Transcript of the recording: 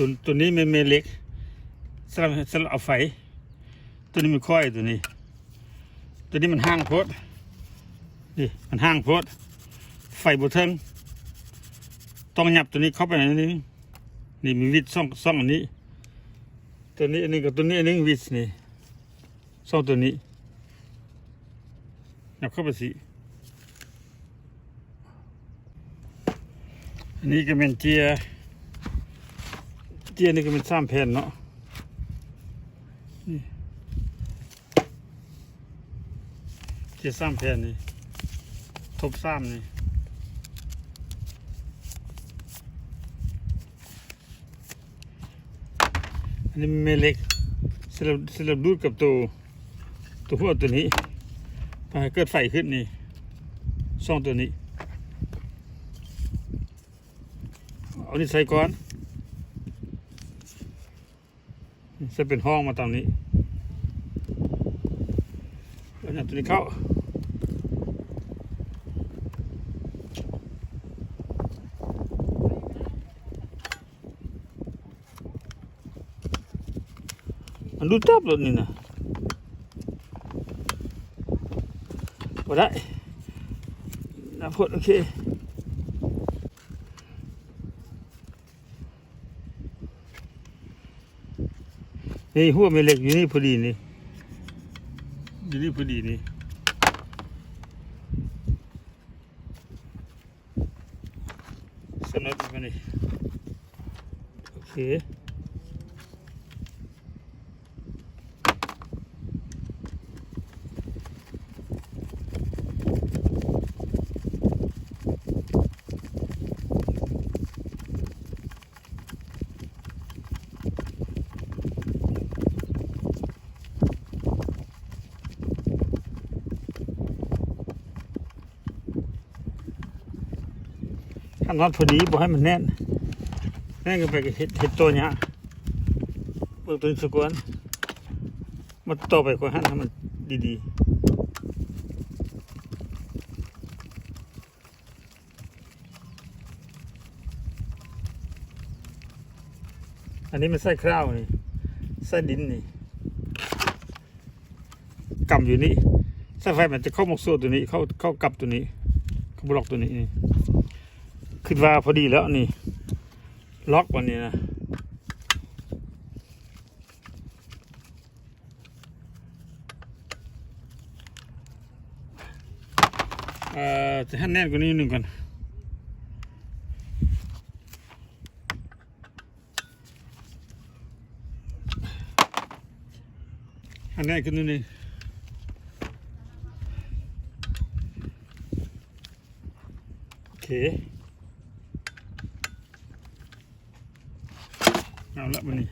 ตัวตัวนี้มันเมเล็กสำหรับสำหรับเอาไฟ ตัวนี้มันค่อยตัวนี้ ตัวนี้มันห้างโพดนี่มันห้างโพดไฟบนเทิงต้องหยับตัวนี้เข้าไปในนี้นี่มีวิดซ่องซ่องอันนี้ ตัวนี้อันนี้กับตัวนี้อันนี้วิดนี่ซ่องตัวนี้หยับเข้าไปสิอันนี้ก็เป็นเจีย เจียนี่ก็เป็นสามแผ่นเนาะนี่เจ็ดสามแผ่นนี่ทบสามนี่อันนี้แม่เล็กสลับสลับดูดกับตัวตัวหัวตัวนี้พอเกิดไฟขึ้นนี่ซ่องตัวนี้ เอานี่ใส่ก่อน ใส่เป็นห้องมาตามนี้แล้วเนี่ยตัวนี้เข้ามันดูตับเลยนี่นะพอได้นะพดโอเค นี่หัวไม่เล็กอยู่นี่พอดีนี่อยู่นี่พอดีนี่สนับมานี่โอเค ถ้าน็อตพอดีบ่ให้มันแน่น แน่นก็ไปเห็ดเห็ดตัวเนี้ยเบิ่งตัวนี้สกวนมันต่อไปกว่าหันให้มันดีๆอันนี้มันใส่คราวนี่ใส่ดินนี่กำอยู่นี่ใส่ไฟมันจะเข้าหมกโซ่ตัวนี้ เข้าเข้ากับตัวนี้เข้าบล็อกตัวนี้นี่ คิดว่าพอดีแล้วนี่ ล็อกวันนี้นะเอ่อจะให้แน่นกว่านี้หนึ่งก่อนให้แน่นขึ้นนิดนึงโอเค เอาละมันนี่